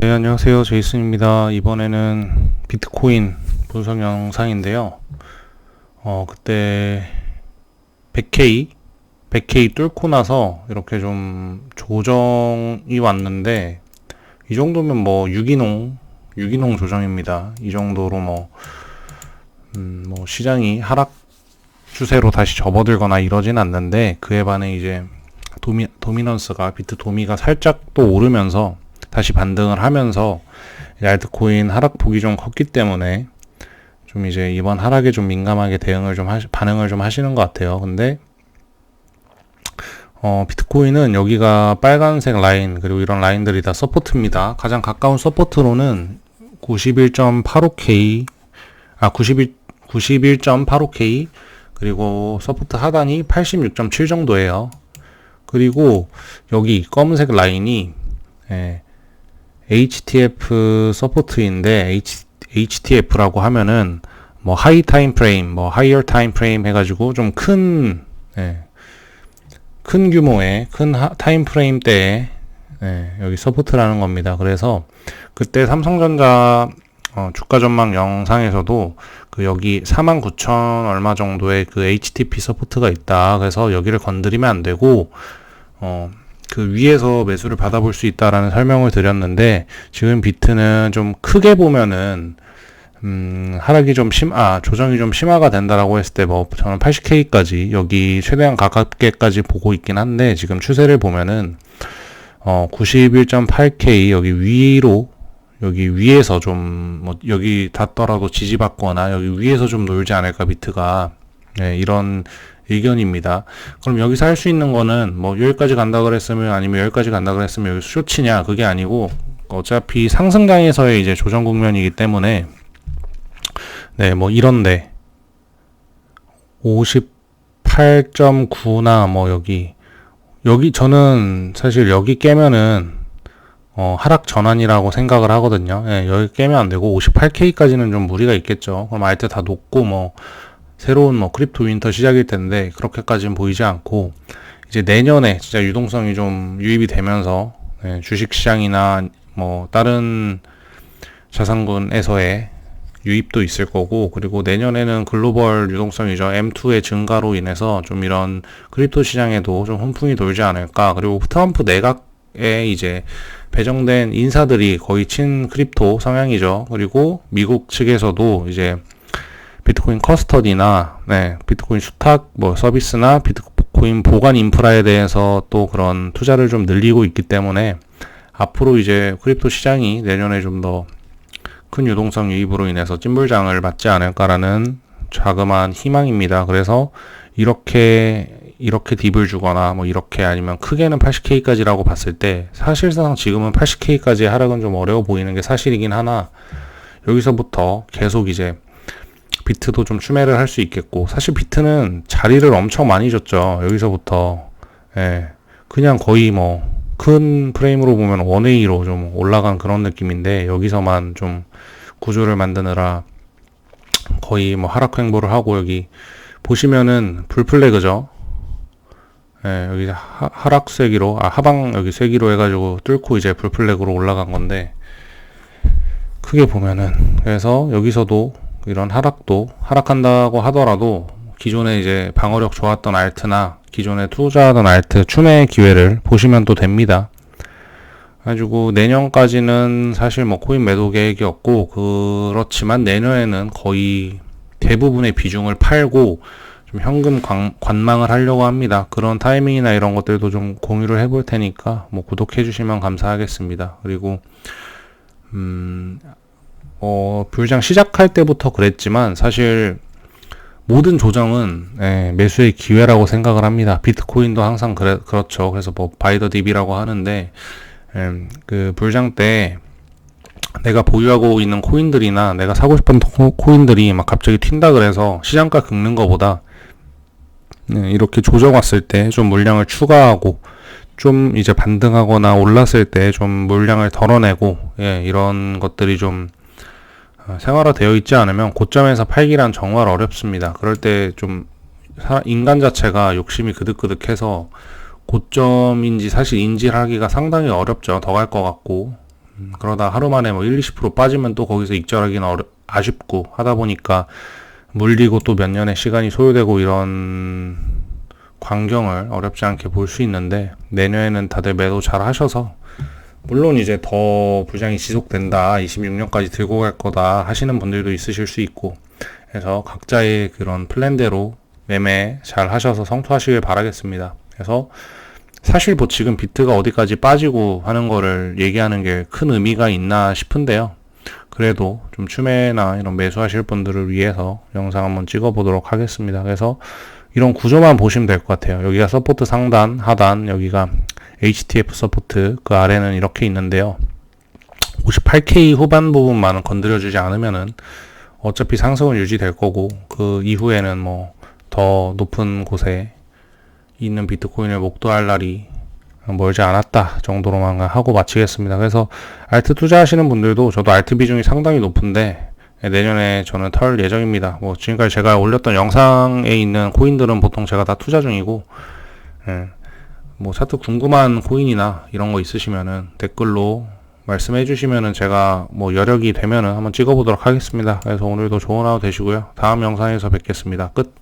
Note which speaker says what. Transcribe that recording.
Speaker 1: 네, 안녕하세요. 제이슨입니다. 이번에는 비트코인 분석 영상인데요. 어, 그때 100K, 100K 뚫고 나서 이렇게 좀 조정이 왔는데, 이 정도면 뭐 유기농, 유기농 조정입니다. 이 정도로 뭐, 음, 뭐 시장이 하락 추세로 다시 접어들거나 이러진 않는데, 그에 반해 이제 도미, 도미넌스가, 비트 도미가 살짝 또 오르면서 다시 반등을 하면서 알트코인 하락폭이 좀 컸기 때문에 좀 이제 이번 하락에 좀 민감하게 대응을 좀 하시, 반응을 좀 하시는 것 같아요. 근데 어, 비트코인은 여기가 빨간색 라인 그리고 이런 라인들이 다 서포트입니다. 가장 가까운 서포트로는 91.85K 아 91 91.85K 그리고 서포트 하단이 86.7 정도예요. 그리고 여기 검은색 라인이 예, HTF 서포트인데 H, HTF라고 하면은 뭐 하이 타임 프레임, 뭐 하이어 타임 프레임 해가지고 좀큰 예, 큰 규모의 큰 하, 타임 프레임 때에 예, 여기 서포트라는 겁니다. 그래서 그때 삼성전자 어, 주가 전망 영상에서도 그 여기 49,000 얼마 정도의 그 HTP 서포트가 있다. 그래서 여기를 건드리면 안 되고 어, 그 위에서 매수를 받아볼 수 있다라는 설명을 드렸는데 지금 비트는 좀 크게 보면은 음, 하락이 좀 심, 아, 조정이 좀 심화가 된다라고 했을 때, 뭐, 저는 80K까지, 여기 최대한 가깝게까지 보고 있긴 한데, 지금 추세를 보면은, 어, 91.8K, 여기 위로, 여기 위에서 좀, 뭐, 여기 닿더라도 지지받거나, 여기 위에서 좀 놀지 않을까, 비트가. 네, 이런 의견입니다. 그럼 여기서 할 수 있는 거는 뭐 여기까지 간다 그랬으면 아니면 여기까지 간다 그랬으면 여기 쇼치냐 그게 아니고 어차피 상승장에서의 이제 조정 국면이기 때문에 네 뭐 이런데 58.9나 뭐 여기 여기 저는 사실 여기 깨면은 어, 하락 전환이라고 생각을 하거든요. 예, 여기 깨면 안 되고 58K까지는 좀 무리가 있겠죠. 그럼 알트 다 높고 뭐 새로운 뭐 크립토 윈터 시작일 텐데 그렇게까지는 보이지 않고 이제 내년에 진짜 유동성이 좀 유입이 되면서 네, 주식 시장이나 뭐 다른 자산군에서의 유입도 있을 거고 그리고 내년에는 글로벌 유동성이죠. M2의 증가로 인해서 좀 이런 크립토 시장에도 좀 훈풍이 돌지 않을까. 그리고 트럼프 내각에 이제 배정된 인사들이 거의 친 크립토 성향이죠. 그리고 미국 측에서도 이제 비트코인 커스터디나 네, 비트코인 수탁 뭐 서비스나 비트코인 보관 인프라에 대해서 또 그런 투자를 좀 늘리고 있기 때문에 앞으로 이제 크립토 시장이 내년에 좀 더 큰 유동성 유입으로 인해서 찐불장을 맞지 않을까라는 자그마한 희망입니다. 그래서 이렇게 이렇게 딥을 주거나 뭐 이렇게 아니면 크게는 80K까지라고 봤을 때 사실상 지금은 80K까지 하락은 좀 어려워 보이는 게 사실이긴 하나 여기서부터 계속 이제 비트도 좀 추매를 할 수 있겠고 사실 비트는 자리를 엄청 많이 줬죠 여기서부터. 예. 그냥 거의 뭐 큰 프레임으로 보면 원웨이로 좀 올라간 그런 느낌인데 여기서만 좀 구조를 만드느라 거의 뭐 하락 횡보를 하고 여기 보시면은 불플래그죠? 예, 여기 하, 하락 쇠기로, 아, 하방 여기 쇠기로 해가지고 뚫고 이제 불플렉으로 올라간 건데, 크게 보면은, 그래서 여기서도 이런 하락도 하락한다고 하더라도 기존에 이제 방어력 좋았던 알트나 기존에 투자하던 알트 추매 기회를 보시면 또 됩니다. 가지고 내년까지는 사실 뭐 코인 매도 계획이 없고 그렇지만 내년에는 거의 대부분의 비중을 팔고 좀 현금 관, 관망을 하려고 합니다. 그런 타이밍이나 이런 것들도 좀 공유를 해볼 테니까 뭐 구독해 주시면 감사하겠습니다. 그리고 음 어, 불장 시작할 때부터 그랬지만 사실 모든 조정은 예, 매수의 기회라고 생각을 합니다. 비트코인도 항상 그래, 그렇죠. 그래서 뭐 바이더 딥이라고 하는데 예, 그 불장 때 내가 보유하고 있는 코인들이나 내가 사고 싶은 코인들이 막 갑자기 튄다 그래서 시장가 긁는 것보다 예, 이렇게 조정 왔을 때 좀 물량을 추가하고 좀 이제 반등하거나 올랐을 때 좀 물량을 덜어내고 예, 이런 것들이 좀 어, 생활화되어 있지 않으면 고점에서 팔기란 정말 어렵습니다. 그럴 때 좀 인간 자체가 욕심이 그득그득해서 고점인지 사실 인지하기가 상당히 어렵죠. 더 갈 것 같고. 음, 그러다 하루 만에 뭐 1, 20% 빠지면 또 거기서 익절하기는 어려, 아쉽고 하다 보니까 물리고 또 몇 년의 시간이 소요되고 이런 광경을 어렵지 않게 볼 수 있는데 내년에는 다들 매도 잘 하셔서 물론 이제 더 부장이 지속된다 26년까지 들고 갈 거다 하시는 분들도 있으실 수 있고 그래서 각자의 그런 플랜대로 매매 잘 하셔서 성투하시길 바라겠습니다. 그래서 사실 뭐 지금 비트가 어디까지 빠지고 하는 거를 얘기하는 게 큰 의미가 있나 싶은데요. 그래도 좀 추매나 이런 매수하실 분들을 위해서 영상 한번 찍어 보도록 하겠습니다. 그래서 이런 구조만 보시면 될 것 같아요. 여기가 서포트 상단, 하단, 여기가 HTF 서포트, 그 아래는 이렇게 있는데요. 58K 후반 부분만 건드려주지 않으면은 어차피 상승은 유지될 거고, 그 이후에는 뭐 더 높은 곳에 있는 비트코인을 목도할 날이 멀지 않았다 정도로만 하고 마치겠습니다. 그래서 알트 투자하시는 분들도 저도 알트 비중이 상당히 높은데 내년에 저는 털 예정입니다. 뭐 지금까지 제가 올렸던 영상에 있는 코인들은 보통 제가 다 투자 중이고 예, 뭐 차트 궁금한 코인이나 이런 거 있으시면은 댓글로 말씀해 주시면은 제가 뭐 여력이 되면은 한번 찍어 보도록 하겠습니다. 그래서 오늘도 좋은 하루 되시고요. 다음 영상에서 뵙겠습니다. 끝.